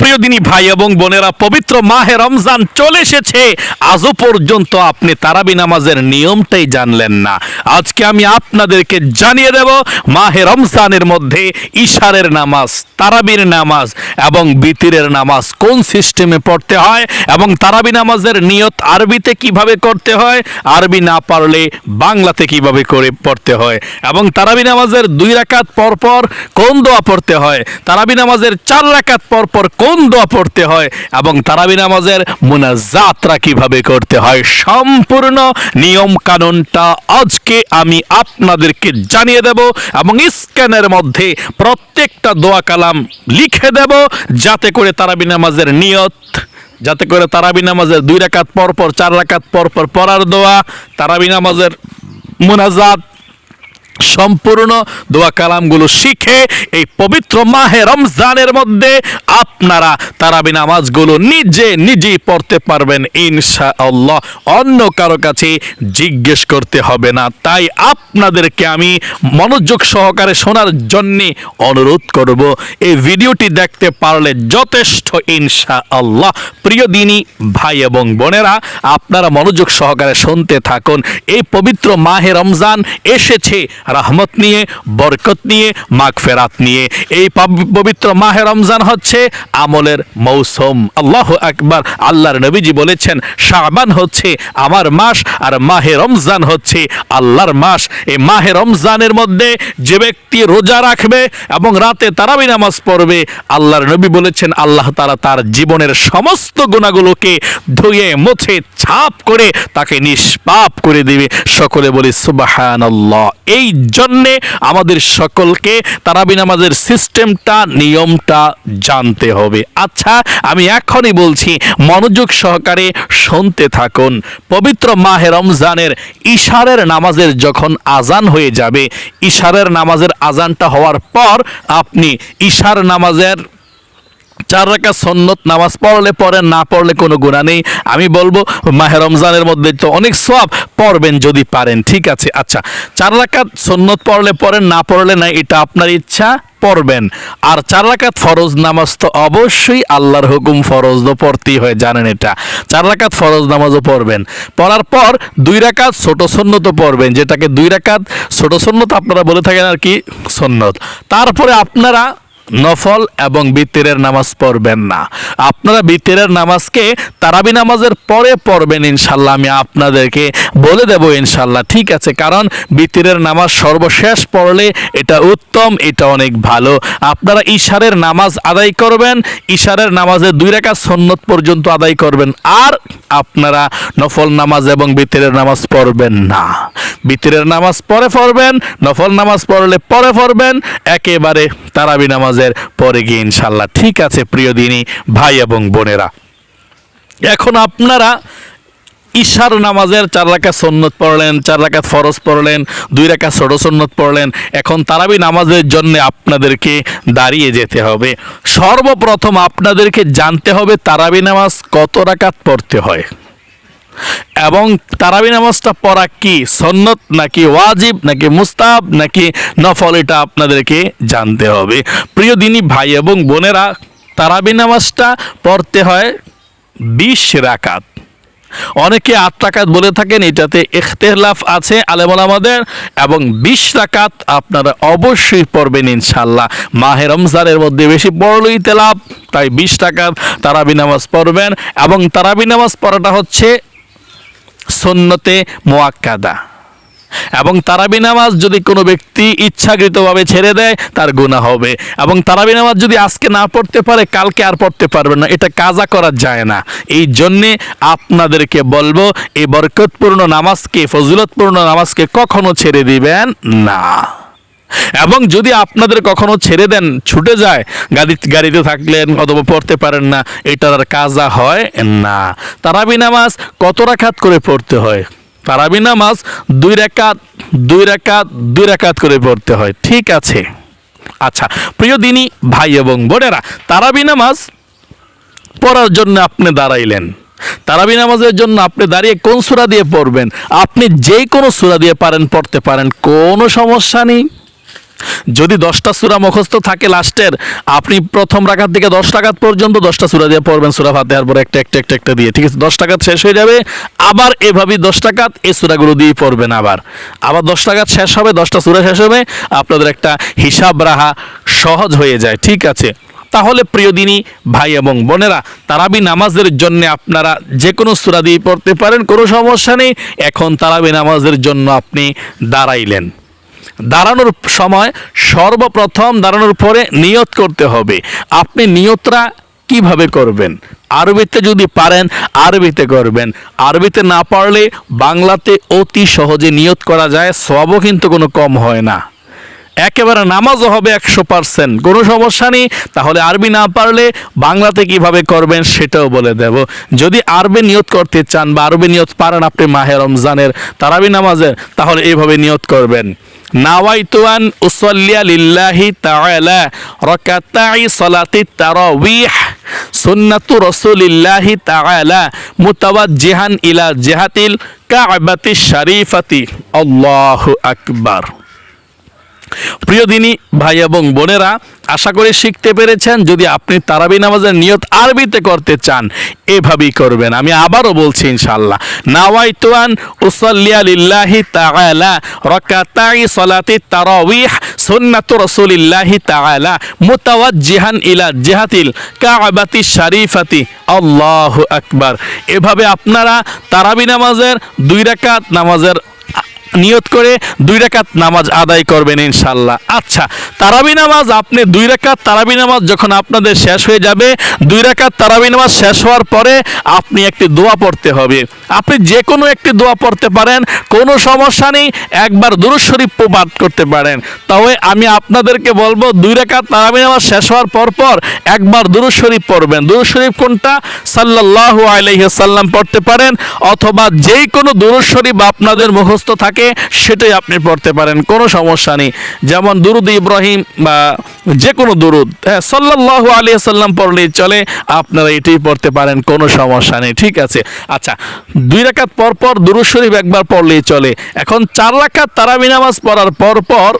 প্রিয় দিনী ভাই এবং বোনেরা পবিত্র মাহে রমজান চলে এসেছে। আজও পর্যন্ত আপনি তারাবি নামাজের নিয়মটাই জানলেন না। আজকে আমি আপনাদেরকে জানিয়ে দেব, মাহে রমজানের মধ্যে ইশারের নামাজ, তারাবির নামাজ এবং বিতিরের নামাজ কোন সিস্টেমে পড়তে হয় এবং তারাবি নামাজের নিয়ত আরবিতে কীভাবে করতে হয়, আরবি না পারলে বাংলাতে কীভাবে করে পড়তে হয় এবং তারাবি নামাজের দুই রাকাত পর পর কোন দোয়া পড়তে হয়, তারাবি নামাজের চার রাকাত পরপর পর কোন দোয়া পড়তে হয় এবং তারাবি নামাজের মুনাজাতরা কীভাবে করতে হয় সম্পূর্ণ নিয়ম কানুনটা আজকে আমি আপনাদেরকে জানিয়ে দেব এবং স্ক্যানের মধ্যে প্রত্যেকটা দোয়া কালাম লিখে দেব যাতে করে তারাবি নামাজের নিয়ত, যাতে করে তারাবি নামাজের দুই রাকাত পর পর চার রাকাত পর পর পড়ার দোয়া, তারাবি নামাজের মুনাজাত সম্পূর্ণ দোয়া কালামগুলো শিখে এই পবিত্র মাহে রমজানের মধ্যে আপনারা তারাবি নামাজগুলো নিজে নিজেই পড়তে পারবেন ইনশা আল্লাহ অন্য কারও কাছে জিজ্ঞেস করতে হবে না। তাই আপনাদেরকে আমি মনোযোগ সহকারে শোনার জন্যে অনুরোধ করব, এই ভিডিওটি দেখতে পারলে যথেষ্ট ইনশা আল্লাহ প্রিয় দিনী, ভাই এবং বোনেরা, আপনারা মনোযোগ সহকারে শুনতে থাকুন। এই পবিত্র মাহে রমজান এসেছে রহমত নিয়ে, বরকত নিয়ে মাঘ ফেরাত নিয়ে। এই পবিত্র মাহে রমজান হচ্ছে আমলের মৌসুম। আল্লাহ আকবার। আল্লাহর নবীজি বলেছেন, শাবান হচ্ছে আমার মাস আর মাহে রমজান হচ্ছে আল্লাহর মাস। এই মাহে রমজানের মধ্যে যে ব্যক্তি রোজা রাখবে এবং রাতে তারাবি নামাজ পড়বে, আল্লাহর নবী বলেছেন, আল্লাহ তারা তার জীবনের সমস্ত গুণাগুলোকে ধুয়ে, মুছে ছাপ করে তাকে নিষ্পাপ করে দিবে। সকলে বলি সুবাহান এই জন্যে আমাদের সকলকে তারাবি নামাজের সিস্টেমটা, নিয়মটা জানতে হবে। আচ্ছা আমি এখনই বলছি, মনোযোগ সহকারে শুনতে থাকুন। পবিত্র মাহে রমজানের ইশারের নামাজের যখন আজান হয়ে যাবে, ইশারের নামাজের আজানটা হওয়ার পর আপনি ইশার নামাজের চার রাকাত সন্নত নামাজ পড়লে পড়েন না পড়লে কোনো গুণা নেই। আমি বলব, মাহে রমজানের মধ্যে তো অনেক সব পড়বেন যদি পারেন, ঠিক আছে? আচ্ছা চার রাকাত সন্নত পড়লে পড়েন না পড়লে না এটা আপনার ইচ্ছা, পড়বেন। আর চার রাকাত ফরজ নামাজ তো অবশ্যই আল্লাহর হুকুম ফরজ তো পড়তেই হয়, জানেন এটা। চার রাকাত ফরজ নামাজও পড়বেন। পড়ার পর দুই রাকাত ছোট সন্নত পড়বেন, যেটাকে দুই রাকাত ছোট সন্নত আপনারা বলে থাকেন আর কি, সন্নত। তারপরে আপনারা নফল এবং বিতিরের নামাজ পড়বেন না। আপনারা বিতিরের নামাজকে তারাবি নামাজের পরে পড়বেন ইনশাল্লাহ, আমি আপনাদেরকে বলে দেব ইনশাল্লাহ, ঠিক আছে? কারণ বিতিরের নামাজ সর্বশেষ পড়লে এটা উত্তম, এটা অনেক ভালো। আপনারা ইশারের নামাজ আদায় করবেন, ইশারের নামাজে দুই রেখা সন্নত পর্যন্ত আদায় করবেন, আর আপনারা নফল নামাজ এবং বিতিরের নামাজ পড়বেন না। বিতিরের নামাজ পরে পড়বেন, নফল নামাজ পড়লে পরে পড়বেন, একেবারে তারাবি নামাজের পরে গিয়ে ইনশাল্লাহ ঠিক আছে প্রিয় দিনী, ভাই এবং বোনেরা। এখন আপনারা ঈশার নামাজের চার রাকাত সন্নত পড়লেন, চার রাকাত ফরজ পড়লেন, দুই রাকাত ছোট সন্নত পড়লেন। এখন তারাবি নামাজের জন্য আপনাদেরকে দাঁড়িয়ে যেতে হবে। সর্বপ্রথম আপনাদেরকে জানতে হবে তারাবি নামাজ কত রাকাত পড়তে হয়। এবং তারাবি নামাজটা পড়া কি সন্নত নাকি ওয়াজিব নাকি মুস্তাব নাকি নফল, এটা আপনাদেরকে জানতে হবে। প্রিয় দিনী ভাই এবং বোনেরা, তারাবি নামাজটা পড়তে হয় বিশ রাকাত। অনেকে আট রাকাত বলে থাকেন, এটাতে ইখতেলাফ আছে আলেমল আমাদের এবং বিশ রাকাত আপনারা অবশ্যই পড়বেন ইনশাল্লাহ মাহে রমজানের মধ্যে বেশি পড়লই তেলাপ তাই বিশ টাকাত তারাবি নামাজ পড়বেন। এবং তারাবি নামাজ পড়াটা হচ্ছে সন্নতে মোয়াক্কাদা এবং তারাবি নামাজ যদি কোনো ব্যক্তি ইচ্ছাকৃতভাবে ছেড়ে দেয়, তার গুণা হবে। এবং তারাবি নামাজ যদি আজকে না পড়তে পারে, কালকে আর পড়তে পারবে না। এটা কাজা করা যায় না। এই জন্যে আপনাদেরকে বলব, এই বরকতপূর্ণ নামাজকে, ফজিলতপূর্ণ নামাজকে কখনো ছেড়ে দিবেন না। এবং যদি আপনাদের কখনো ছেড়ে দেন, ছুটে যায়, গাড়ি, গাড়িতে থাকলেন অথবা পড়তে পারেন না, এটার আর কাজা হয় না। তারাবি নামাজ কত রাখাত করে পড়তে হয়? তারাবি নামাজ দুই রাকাত দুই রাকাত দুই রাকাত করে পড়তে হয়। ঠিক আছে। আচ্ছা প্রিয় দিনী, ভাই এবং বোনেরা, তারাবি নামাজ পড়ার জন্য আপনি দাঁড়াইলেন। তারাবি নামাজের জন্য আপনি দাঁড়িয়ে কোন সূরা দিয়ে পড়বেন? আপনি যে কোনো সূরা দিয়ে পারেন, পড়তে পারেন, কোনো সমস্যা নেই। যদি দশটা সুরা মুখস্থ থাকে লাস্টের, আপনি প্রথম রাখাত থেকে দশ টাকাত পর্যন্ত দশটা সুরা দিয়ে পড়বেন, সুরা ফাতেহার পরে একটা একটা একটা একটা দিয়ে। ঠিক আছে, দশ টাকাত শেষ হয়ে যাবে, আবার এভাবেই দশ টাকাত এই সুরাগুলো দিয়ে পড়বেন আবার। আবার দশ টাকাত শেষ হবে, দশটা সুরা শেষ হবে, আপনাদের একটা হিসাব রাহা সহজ হয়ে যায়। ঠিক আছে? তাহলে প্রিয় দিনী, ভাই এবং বোনেরা, তারাবি নামাজের জন্য আপনারা যে কোনো সুরা দিয়ে পড়তে পারেন, কোনো সমস্যা নেই। এখন তারাবি নামাজের জন্য আপনি দাঁড়াইলেন। দাঁড়ানোর সময় সর্বপ্রথম দাঁড়ানোর পরে নিয়ত করতে হবে। আপনি নিয়তরা কীভাবে করবেন? আরবিতে যদি পারেন, আরবিতে করবেন। আরবিতে না পারলে বাংলাতে অতি সহজে নিয়ত করা যায়, সবও কিন্তু কোনো কম হয় না। একেবারে নামাজও হবে একশো পার্সেন্ট। কোনো সমস্যা নেই, তাহলে আরবি না পারলে বাংলাতে কীভাবে করবেন সেটাও বলে দেব। যদি আরবি নিয়ত করতে চান বা আরবি নিয়ত পারেন আপনি মাহে রমজানের তারাবি নামাজের, তাহলে এইভাবে নিয়ত করবেন। নাওয়াইতুয়ান উসল্লিয়া লিল্লাহি তাআলা রাকাতাই সালাতি তারাবিহ সুন্নাতু রাসূলিল্লাহি তাআলা মুতাওয়াজ্জিহান ইলা জিহাতিল কাবাতি শরীফাতি। আল্লাহু আকবার। প্রিয় দিনী, ভাই এবং বোনেরা, আশা করি শিখতে পেরেছেন, যদি আপনি তারাবি নামাজের নিয়ত আরবিতে করতে চান, এভাবেই করবেন। আমি আবারও বলছি, ইনশাআল্লাহ। নাওয়াইতুয়ান উসাল্লিয়া লিল্লাহি তাআলা, রাকাতাই সালাতি তারাবিহ সুন্নাতু রাসূলিল্লাহি তাআলা, মুতাওয়াজ্জিহান ইলা জিহাতিল কাবাতি শরীফাতি। আল্লাহু আকবার। এভাবে আপনারা তারাবি নামাজের দুই রাকাত নামাজের নিয়ত করে দুই রাকাত নামাজ আদায় করবেন ইনশাল্লাহ আচ্ছা তারাবি নামাজ আপনি দুই রাকাত তারাবি নামাজ যখন আপনাদের শেষ হয়ে যাবে, দুই রাকাত তারাবি নামাজ শেষ হওয়ার পরে আপনি একটি দোয়া পড়তে হবে। আপনি যে কোনো একটি দোয়া পড়তে পারেন, কোনো সমস্যা নেই, একবার দুরুদ শরীফ পাঠ করতে পারেন। তবে আমি আপনাদেরকে বলব, দুই রাকাত তারাবি নামাজ শেষ হওয়ার পর পর একবার দুরুদ শরীফ পড়বেন। দুরুদ শরীফ কোনটা? সাল্লাল্লাহু আলাইহি সাল্লাম পড়তে পারেন, অথবা যেই কোনো দুরুদ শরীফ আপনাদের মুখস্থ থাকে সেটাই আপনি পড়তে পারেন, কোনো সমস্যা নেই। যেমন দুরুদ ইব্রাহিম বা যে কোনো দুরুদ হ্যাঁ সাল্লাহ আলী সাল্লাম পড়লেই চলে, আপনারা এটাই পড়তে পারেন, কোনো সমস্যা নেই, ঠিক আছে। আচ্ছা দুই রাকাত পরপর পর দুরুদ শরীফ একবার পড়লেই চলে। এখন চার রাকাত তারাবি নামাজ পড়ার পর পর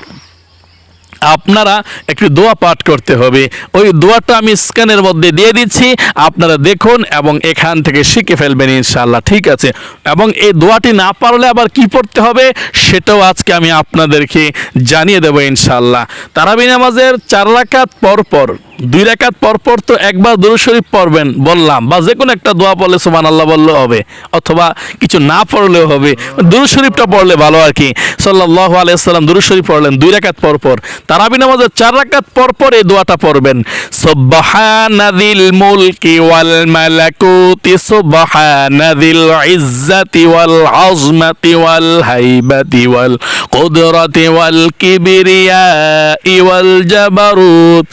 আপনারা একটি দোয়া পাঠ করতে হবে। ওই দোয়াটা আমি স্ক্যানের মধ্যে দিয়ে দিচ্ছি। আপনারা দেখুন এবং এখান থেকে শিখে ফেলবেন ইনশাল্লাহ ঠিক আছে। এবং এই দোয়াটি না পারলে আবার কি পড়তে হবে? সেটাও আজকে আমি আপনাদেরকে জানিয়ে দেবো ইনশাল্লাহ তারাবি নামাজের চার রাকাত পর পর, দুই রাকাত পর পর তো একবার দুরু শরীফ পড়বেন, বললাম। বা যে কোনো একটা দোয়া পড়লে সুবহান আল্লাহ বললেও হবে, অথবা কিছু না পড়লেও হবে। দুরু শরীফটা পড়লে ভালো আর কি। সাল্লাল্লাহু আলাইহি সাল্লাম দুরূদ শরীফ পড়লেন দুই রাকাত পর পর। তারাবি নামাজের চার রাকাত পর পর এই দোয়াটা পড়বেন সুবহানাযিল মুলকি ওয়াল মালাকুতি সুবহানাযিল ইজ্জাতি ওয়াল আযমাতি ওয়াল হাইবাতি ওয়াল কুদরাতি ওয়াল কিবরিয়া ওয়াল জাবারুত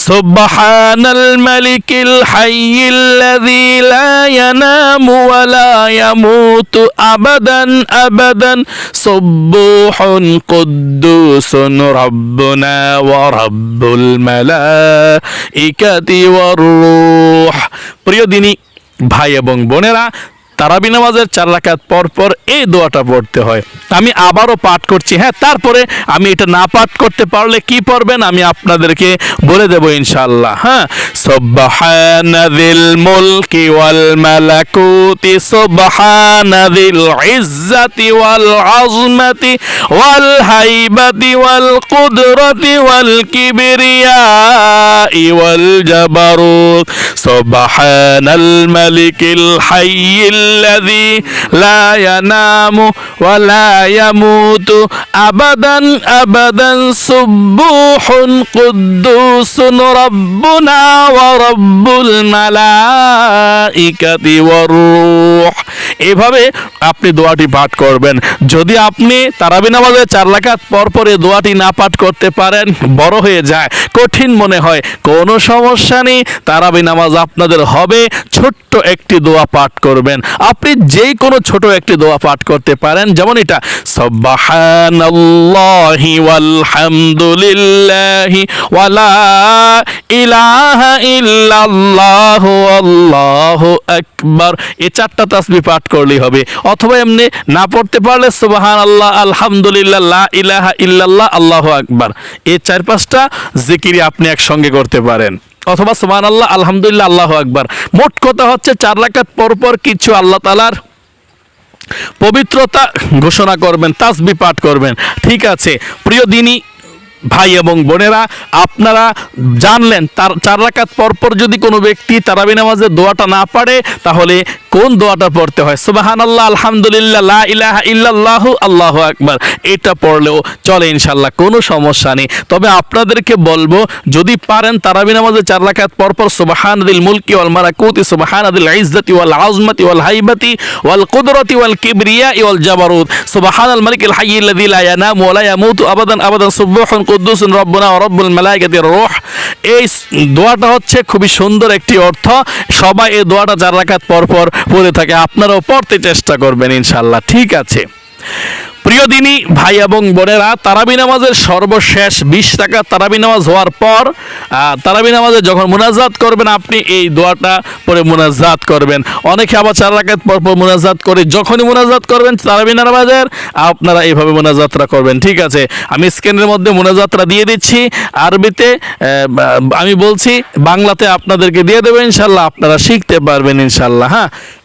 সুবহানাল মালিকিল হাইয়িল্লাযী লা ইয়ানামু ওয়া লা ইয়ামুতু আবাদান আবাদান সুবুহুন কুদ্দুসুন রাব্বুন ربنا ورب الملائكة والروح প্রিয় দিনী ভাই এবং বোনেরা তারাবি নামাজের চার রাকাত পর পর এই দোয়াটা পড়তে হয়। আমি আবারও পাঠ করছি হ্যাঁ তারপরে আমি এটা না পাঠ করতে পারলে কি পড়বেন আমি আপনাদেরকে বলে দেব ইনশাল্লাহ হ্যাঁ। সুবহানাযিল মুলকি ওয়াল মালাকুতি সুবহানাযিল ইজ্জাতি ওয়াল আযমাতি, ওয়াল হাইবাতি ওয়াল কুদরাতি ওয়াল কিবরিয়াই ওয়াল জাবারুত, সুবহানাল মালিকিল হাইয়িল الذي لا ينام ولا يموت أبدا أبدا سبوح قدوس ربنا ورب الملائكة والروح এভাবে আপনি দোয়াটি পাঠ করবেন যদি আপনি তারাবি নামাজের চার লাখাত পর পর এই দোয়াটি না পাঠ করতে পারেন বড় হয়ে যায় কঠিন মনে হয় কোনো সমস্যা নেই তারাবি নামাজ আপনাদের হবে ছোট্ট একটি দোয়া পাঠ করবেন আপনি যে কোনো ছোট একটি দোয়া পাঠ করতে পারেন। যেমন এটা, সুবহানাল্লাহি ওয়ালহামদুলিল্লাহি ওয়ালা ইলাহা ইল্লাল্লাহু আল্লাহু আকবার। এই চারটা তাসবিহ পাঠ করলেই হবে। অথবা এমনি না পড়তে পারলে সুবাহান আল্লাহ আলহামদুলিল্লাহ, লা ইলাহা ইল্লাল্লাহ, আল্লাহু আকবার। এই চার পাঁচটা জিকিরি আপনি একসঙ্গে করতে পারেন। অথবা সোমান আল্লাহ আলহামদুলিল্লাহ, আল্লাহ আকবার। মোট কথা হচ্ছে চার রাকাত পর পর কিছু আল্লাহ তালার পবিত্রতা ঘোষণা করবেন তাসবি পাঠ করবেন। ঠিক আছে, প্রিয় দিনী ভাই এবং বোনেরা, আপনারা জানলেন তার চার রাকাত পরপর যদি কোনো ব্যক্তি তারাবি নামাজের দোয়াটা না পারে, তাহলে কোন দোয়াটা পড়তে হয়? সুবাহান আল্লাহ আলহামদুলিল্লাহ, লা ইলাহা ইল্লাল্লাহু, আল্লাহু আকবার। এটা পড়লেও চলে ইনশাল্লাহ কোনো সমস্যা নেই। তবে আপনাদেরকে বলব, যদি পারেন তারাবি নামাজের চার রাকাত পরপর সুবাহান আদিল মুলকি ওয়াল মারাকুতি সুবাহান দিল ইজ্জতি ওয়াল আজমতি ওয়াল হাইবাতি ওয়াল কুদরতি ওয়াল কিবরিয়া ওয়াল জাবারুত। সুবাহান আল মালিক আল হাইয়্যি আল্লাযী লা ইয়ানামু ওয়া লা ইয়ামুতু আবাদান আবাদান, সুবহুন কুদ্দুসুন রব্বুনা ওয়া রব্বুল মালাইকাতির রূহ। এই দোয়াটা হচ্ছে খুবই সুন্দর একটি অর্থ। সবাই এই দোয়াটা চার রাকাত পর পর পড়ে থাকে আপনারাও পড়তে চেষ্টা করবেন ইনশাল্লাহ। ঠিক আছে। প্রিয় দিনী, ভাই এবং বোনেরা, তারাবি নামাজের সর্বশেষ বিশ টাকা তারাবি নামাজ হওয়ার পর তারাবি নামাজে যখন মুনাজাত করবেন, আপনি এই দোয়াটা পরে মুনাজাত করবেন। অনেকে আবার চার রাকাত পর পর মুনাজাত করে যখনই মুনাজাত করবেন তারাবি নামাজের, আপনারা এইভাবে মুনাজাতরা করবেন। ঠিক আছে, আমি স্ক্রিনের মধ্যে মুনাজাতরা দিয়ে দিচ্ছি। আরবিতে আমি বলছি, বাংলাতে আপনাদেরকে দিয়ে দেবো, ইনশাল্লাহ আপনারা শিখতে পারবেন, ইনশাল্লাহ হ্যাঁ?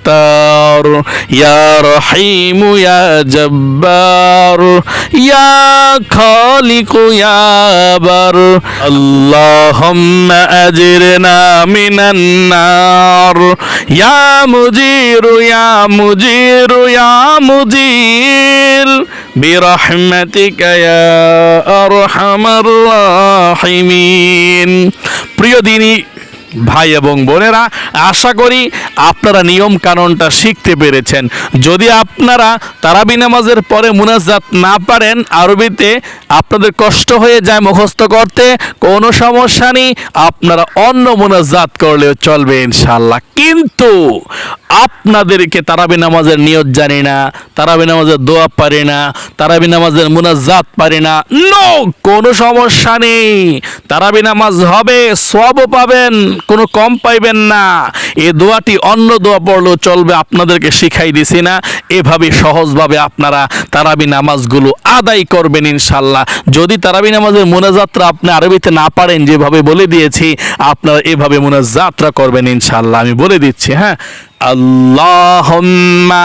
ستار يا رحيم يا جبار يا خالق يا بر اللهم أجرنا من النار يا مجير يا مجير يا مجير برحمتك يا أرحم الراحمين প্রিয় দিনী ভাই এবং বোনেরা, আশা করি আপনারা নিয়ম কানুনটা শিখতে পেরেছেন। যদি আপনারা তারাবি নামাজের পরে মুনাজাত না পারেন, আরবিতে আপনাদের কষ্ট হয়ে যায় মুখস্থ করতে, কোনো সমস্যা নেই, আপনারা অন্য মুনাজাত করলেও চলবে ইনশাল্লাহ কিন্তু আপনাদেরকে তারাবি নামাজের নিয়ত জানি না, তারাবি নামাজের দোয়া পারি না, তারাবি নামাজের মুনাজাত পারি না, নো, কোনো সমস্যা নেই। তারাবি নামাজ হবে সবও পাবেন। কোনো কম পাইবেন না। এ দোয়াটি অন্য দোয়া পড়লেও চলবে, আপনাদেরকে শিখাই দিছি না। এভাবে সহজভাবে আপনারা তারাবি নামাজগুলো আদায় করবেন ইনশাল্লাহ। যদি তারাবি নামাজের মোনাজাতরা আপনি আরবিতে না পারেন, যেভাবে বলে দিয়েছি, আপনারা এভাবে মোনাজাতরা করবেন ইনশাল্লাহ। আমি বলে দিচ্ছি হ্যাঁ? আল্লাহুম্মা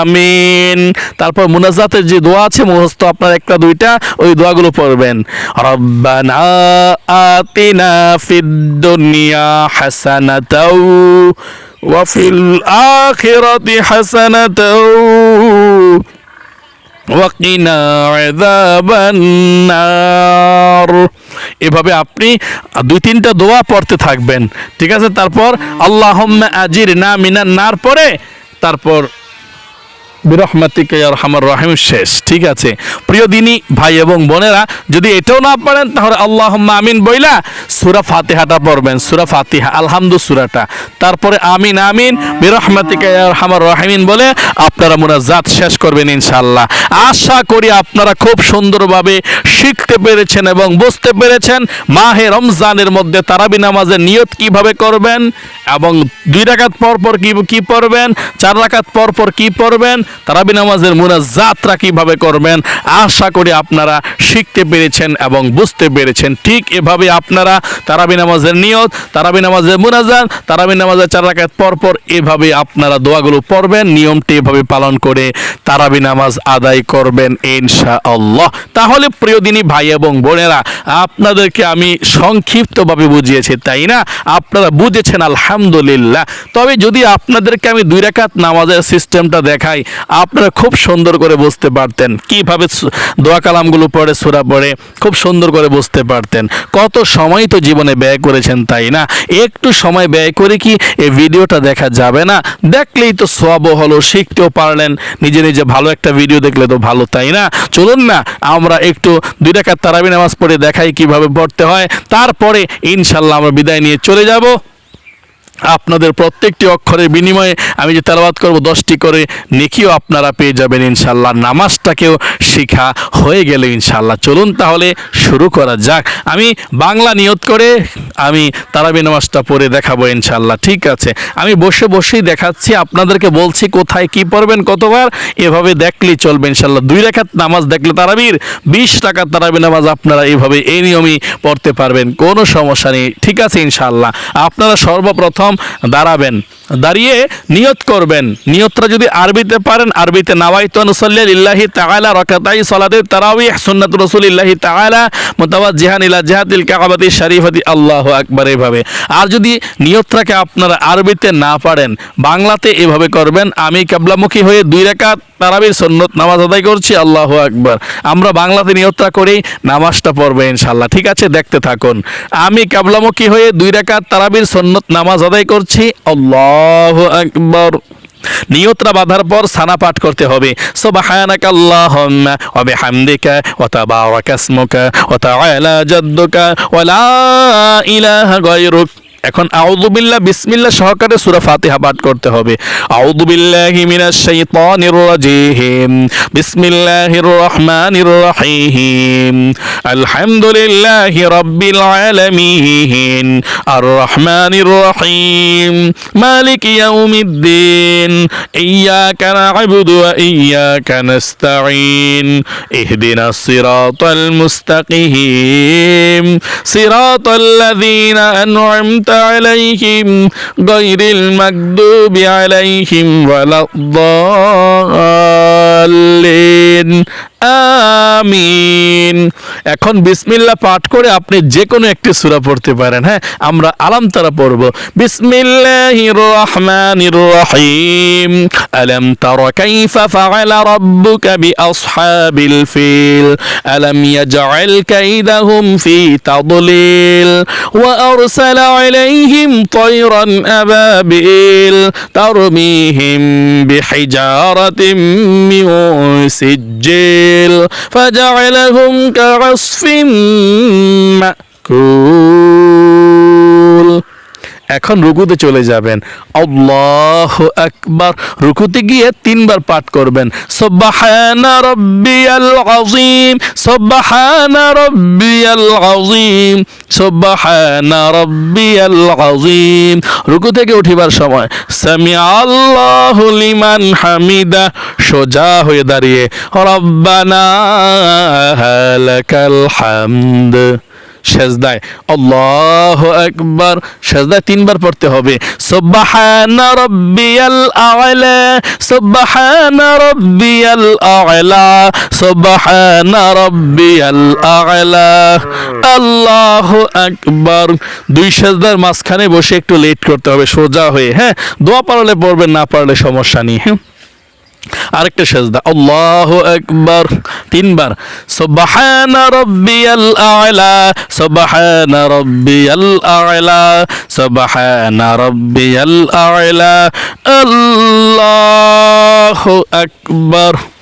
আমিন। তারপর মুনাজাতের যে দোয়া আছে, মুখস্থ আপনার একটা, দুইটা, ওই দোয়াগুলো পড়বেন। রব্বানা আতিনা ফিদ দুনিয়া হাসানাতাও, ওয়া ফিল আখিরাতি হাসানাতাও। ওয়াকিনা আযাবান নার এভাবে আপনি দুই তিনটা দোয়া পড়তে থাকবেন। ঠিক আছে? তারপর, আল্লাহুম্মা আজির না মিনার নার পরে তারপর বিরহমাতিকে রহমান রহিম, শেষ। ঠিক আছে? প্রিয় দিনী, ভাই এবং বোনেরা, যদি এটাও না পারেন, তাহলে আল্লাহ আমিন বইলা সুরা ফাতিহাটা পড়বেন। সুরা ফাতিহা, আলহামদু সুরাটা। তারপরে আমিন আমিন, বিরহমাতিকে রহমান রহিমিন বলে আপনারা মুনাজাত শেষ করবেন ইনশাল্লাহ আশা করি আপনারা খুব সুন্দরভাবে শিখতে পেরেছেন এবং বুঝতে পেরেছেন মাহে রমজানের মধ্যে তারাবি নামাজের নিয়ত কীভাবে করবেন এবং দুই রাকাত পর পর কি কি পড়বেন, চার রাকাত পর পর কি পড়বেন তারাবি নামাজের মুনাজাতরা কীভাবে করবেন? আশা করি আপনারা শিখতে পেরেছেন এবং বুঝতে পেরেছেন। ঠিক এভাবে আপনারা তারাবি নামাজের নিয়ত, তারাবি নামাজের মুনাজাত, তারাবি নামাজের চার রাকাত পর পর এভাবে আপনারা দোয়াগুলো পড়বেন, নিয়মটি এভাবে পালন করে তারাবি নামাজ আদায় করবেন ইনশা আল্লাহ তাহলে প্রিয় দিনী ভাই এবং বোনেরা, আপনাদেরকে আমি সংক্ষিপ্তভাবে বুঝিয়েছি, তাই না? আপনারা বুঝেছেন, আলহামদুলিল্লাহ। তবে যদি আপনাদেরকে আমি দুই রাকাত নামাজের সিস্টেমটা দেখাই আপনারা খুব সুন্দর করে বুঝতে পারতেন কীভাবে দোয়া কালামগুলো পড়ে, সুরা পড়ে, খুব সুন্দর করে বুঝতে পারতেন। কত সময় তো জীবনে ব্যয় করেছেন তাই না? একটু সময় ব্যয় করে কি এই ভিডিওটা দেখা যাবে না? দেখলেই তো সব হলো, শিখতেও পারলেন, নিজে নিজে ভালো একটা ভিডিও দেখলে তো ভালো তাই না? চলুন না, আমরা একটু দুই টাকার তারাবি নামাজ পড়ে দেখাই কীভাবে পড়তে হয়। তারপরে ইনশাল্লাহ আমরা বিদায় নিয়ে চলে যাব। আপনাদের প্রত্যেকটি অক্ষরের বিনিময়ে আমি যে তেলাবাদ করব, দশটি করে নেকিও আপনারা পেয়ে যাবেন ইনশাল্লাহ নামাজটাকেও শিখা হয়ে গেল ইনশাল্লাহ চলুন তাহলে শুরু করা যাক। আমি বাংলা নিয়ত করে আমি তারাবি নামাজটা পড়ে দেখাবো ইনশাল্লাহ ঠিক আছে? আমি বসে বসেই দেখাচ্ছি, আপনাদেরকে বলছি কোথায় কি পড়বেন কতবার, এভাবে দেখলেই চলবে ইনশাল্লাহ দুই রেখাত নামাজ দেখলে তারাবির, বিশ টাকার তারাবি নামাজ আপনারা এইভাবে এই নিয়মই পড়তে পারবেন, কোনো সমস্যা নেই। ঠিক আছে ইনশাল্লাহ আপনারা সর্বপ্রথম দাঁড়াবেন। দাঁড়িয়ে নিয়ত করবেন। নিয়তটা যদি আরবিতে পারেন, আরবিতে নাওয়াইতু নুসাল্লি লিল্লাহি তাআলা রাকাতাই সালাতে তারাবিহ সুন্নাত রাসূলিল্লাহি তাআলা মুতাওয়াজ্জিহান ইলা জিহাতিল কাবাতি শরীফাতি। আল্লাহু আকবার এভাবে। আর যদি নিয়তটাকে আপনারা আরবিতে না পারেন, বাংলাতে এভাবে করবেন, আমি কাবলামুখী হয়ে দুই রাকাত তারাবির সুন্নত নামাজ আদায় করছি, আল্লাহ আকবার। আমরা বাংলাতে নিয়তটা করেই নামাজটা পড়ব ইনশাল্লাহ ঠিক আছে, দেখতে থাকুন। আমি কাবলামুখী হয়ে দুই রাকাত তারাবির সুন্নত নামাজ আদায় করছি, আল্লাহু আকবার। নিয়তরা বাঁধার পর সানা পাঠ করতে হবে। সুবহানাকা আল্লাহুম্মা ওয়া বিহামদিকা ওয়া তাবারাকা ইসমুকা ওয়া তাআলা জাদ্দুকা ওয়া লা ইলাহা গায়রুক। এখন আউযু বিল্লাহ, বিসমিল্লাহ সহকারে সূরা ফাতিহা পাঠ করতে হবে। আউযু বিল্লাহি মিনাশ শাইতানির রাজিম। বিসমিল্লাহির রহমানির রহিম। আলহামদুলিল্লাহি রাব্বিল আলামিন। আর রহমানির রহিম। মালিক ইয়াউমিদ্দিন। ইয়াকা না'বুদু ওয়া ইয়াকা নাস্তাঈন। ইহদিনাস সিরাতাল মুস্তাকিম। সিরাতাল লাযীনা আন'আমতা عليهم غير المكذوب عليهم ولا الضالين. আমিন। এখন বিসমিল্লা পাঠ করে আপনি যে কোনো একটি সুরা পড়তে পারেন হ্যাঁ? আমরা আলাম তারা পড়ব। বিসমিল্লাহির রহমানির রহিম। আলাম তারা কাইফা ফাআলা রাব্বুকা বিআসহাবিল ফিল। আলাম ইয়াজআল কাইদাহুম ফি তাদলিল। ওয়া আরসালা আলাইহিম তায়রান আবাবিল। তারমিহিম বিহিজারাতিম মিন সিজ্জিল। سجيل فجعلهم كعصف مأكول এখন রুকুতে চলে যাবেন। আল্লাহ একবার রুকুতে গিয়ে তিনবার পাঠ করবেন। সুবহানা রাব্বিয়াল আযীম, সুবহানা রাব্বিয়াল আযীম, সুবহানা রাব্বিয়াল আযীম। রুকু থেকে উঠিবার সময় সামি আল্লাহু লিমান হামিদা, সোজা হয়ে দাঁড়িয়ে, রব্বানা লাকাল হামদ। সেজদায়। আল্লাহ একবার সেজদায় তিনবার পড়তে হবে। রাব্বিয়াল আ'লা রাব্বিয়াল আ'লা রাব্বিয়াল আ'লা। আল্লাহু আকবার। দুই সেজদার মাঝখানে বসে একটু লেট করতে হবে, সোজা হয়ে হ্যাঁ? দোয়া পারলে পড়বেন, না পারলে সমস্যা নেই হ্যাঁ? আরেকটা সেজদা, আল্লাহ একবার তিনবার, সুবহানা রাব্বিয়াল আ'লা সুবহানা আয়লা আ'লা সুবহানা রাব্বিয়াল আ'লা আল্লাহু আকবার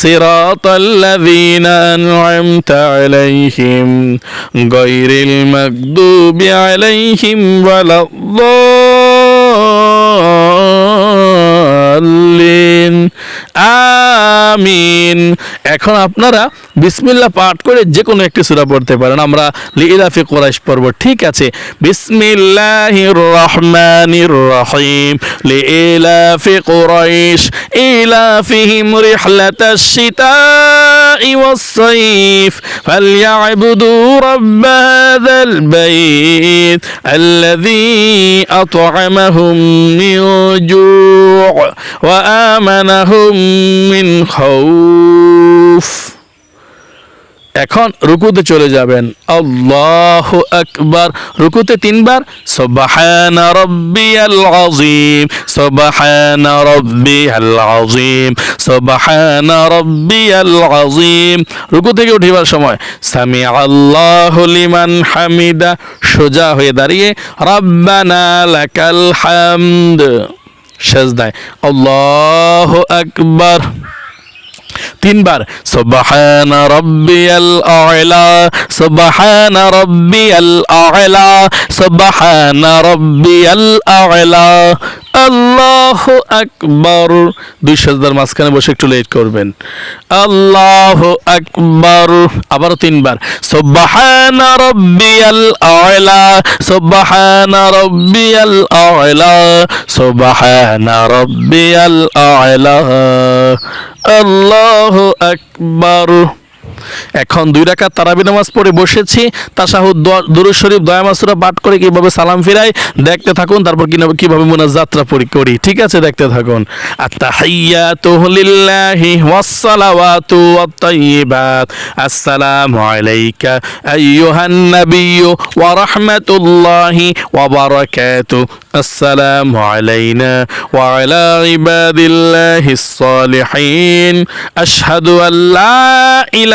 সিরাতাল লাযীনা আন'আমতা আলাইহিম গায়রিল মাগদুবি আলাইহিম ওয়ালাদ-দাল্লিন আমিন। এখন আপনারা বিসমিল্লা পাঠ করে যে কোনো একটি সুরা পড়তে পারেন। আমরা লিলাফি কোরাইশ পর্ব ঠিক আছে? বিসমিল্লাহির রহমানির রহিম লিলাফি কোরাইশ, ইলাফিহিম রিহলাতাশ والصيف فليعبدوا رب هذا البيت الذي أطعمهم من جوع وآمنهم من خوف. এখন রুকুতে চলে যাবেন। আল্লাহ আকবার। রুকুতে তিনবার, সুবহান রাব্বিয়াল আযীম, সুবহান রাব্বিয়াল আযীম, সুবহান রাব্বিয়াল আযীম। রুকু থেকে উঠিবার সময় সামি আল্লাহু লিমান হামিদা, সোজা হয়ে দাঁড়িয়ে, রাব্বানা লাকাল হামদ। সেজদায়, আল্লাহু আকবার। তিনবার সুবহান রাব্বিয়াল আ'লা সুবহান রাব্বিয়াল আ'লা সুবহান রাব্বিয়াল আ'লা। আল্লাহু আকবার। দুই সাজদার মাঝখানে বসে একটু লেট করবেন। আল্লাহ আকবার। আবারও তিনবার। সুবহান রাব্বিয়াল আ'লা, সুবহান রাব্বিয়াল আ'লা, সুবহান রাব্বিয়াল আ'লা। আল্লাহ আকবার। এখন দুই রাকাত তারাবি নামাজ পড়ে বসেছি তাশাহুদ দুরুদ শরীফ দয়া মাসুরা পাঠ করে কিভাবে সালাম ফিরাই দেখতে থাকুন তারপর কিভাবে কিভাবে মোনাজাতরা পড়ি করি ঠিক আছে দেখতে থাকুন আত্তাহিয়াতু লিল্লাহি ওয়াসসালাওয়াতু ওয়াত-তাইয়্যিবাত আসসালামু আলাইকা আইয়ুহান নাবিয়্যু ওয়া রাহমাতুল্লাহি ওয়া বারাকাতুহু السلام علينا وعلى عباد الله الصالحين أشهد أن لا إله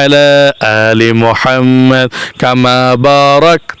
آل محمد كما باركت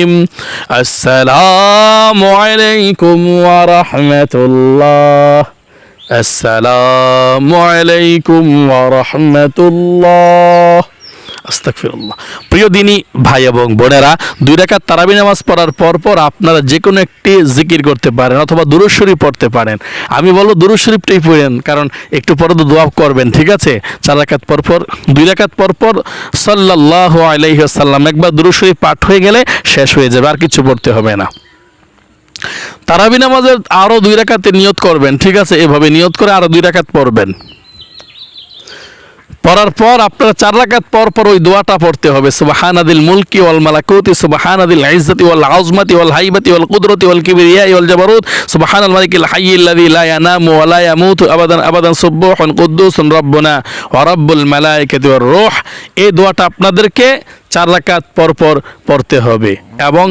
السلام عليكم ورحمة الله. السلام عليكم ورحمة الله. আস্তাগফিরুল্লাহ। প্রিয় দিনী ভাই এবং বোনেরা, দুই রাকাত তারাবি নামাজ পড়ার পর পর আপনারা যে কোনো একটি জিকির করতে পারেন অথবা দুরুদ শরীফ পড়তে পারেন। আমি বলব দুরুদ শরীফটাই পড়েন, কারণ একটু পরে তো দোয়া করবেন, ঠিক আছে? চার রাকাত পর পর, দুই রাকাত পর পর সাল্লাল্লাহু আলাইহি ওয়াসাল্লাম একবার দুরুদ শরীফ পাঠ হয়ে গেলে শেষ হয়ে যাবে, আর কিছু পড়তে হবে না। তারাবি নামাজের আরও দুই রাকাতে নিয়ত করবেন, ঠিক আছে? এভাবে নিয়ত করে আরও দুই রাকাত পড়বেন। পড়ার পর, আপনার চার রাকাত পর পর ওই দোয়াটা পড়তে হবে। সুবহানাদিল মুলকি ওয়াল মালাকুতি, সুবহানাদিল ইজ্জতি ওয়াল আযমতি ওয়াল হাইবাতি ওয়াল কুদরতি ওয়াল কিবরিয়া ওয়াল জাবারুত। সুবহানাল মালিকিল হাইয়্যিল্লাযী লা ইয়ানামু ওয়া লা ইয়ামুতু আবাদান আবাদান সুবহান কুদ্দুসুন রাব্বুনা ওয়া রাব্বুল মালাইকাতি ওয়ার রূহ। এই দোয়াটা আপনাদেরকে চার রাকাত পর পর পড়তে হবে। এবং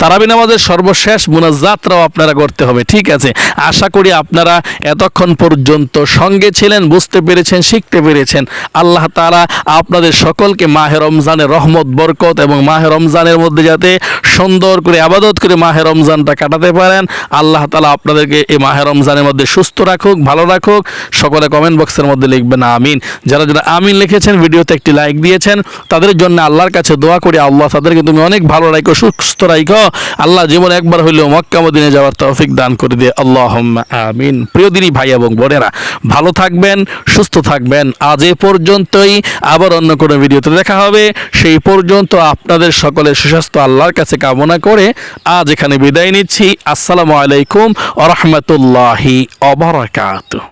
তারাবি নামাজের সর্বশেষ মুনাজাতরাও আপনারা করতে হবে, ঠিক আছে? আশা করি আপনারা এতক্ষণ পর্যন্ত সঙ্গে ছিলেন, বুঝতে পেরেছেন, শিখতে পেরেছেন। আল্লাহ তাআলা আপনাদের সকলকে মাহে রমজানের রহমত, বরকত এবং মাহে রমজানের মধ্যে যাতে সুন্দর করে আবাদত করে মাহে রমজানটা কাটাতে পারেন। আল্লাহ তালা আপনাদেরকে এই মাহে রমজানের মধ্যে সুস্থ রাখুক, ভালো রাখুক। সকলে কমেন্ট বক্সের মধ্যে লিখবেন আমিন। যারা যারা আমিন লিখেছেন, ভিডিওতে একটি লাইক দিয়েছেন, তাদের জন্য আল্লাহর কাছে দোয়া করি। আল্লাহ তাদেরকে তুমি অনেক ভালো রাখো, সুস্থ রাখো। আল্লাহ জীবন একবার হইলেও মক্কা মদিনে যাওয়ার তৌফিক দান করে দিয়ে আল্লাহ আমিন। প্রিয় দিনী ভাই এবং বোনেরা, ভালো থাকবেন, সুস্থ থাকবেন। আজ এ পর্যন্তই। আবার অন্য কোনো ভিডিওতে দেখা হবে। সেই পর্যন্ত আপনাদের সকলের সুস্বাস্থ্য আল্লাহর কাছে কামনা করে আজ এখানে বিদায় নিচ্ছি। আসসালামু আলাইকুম আ রহমতুল্লাহি অবরাকাত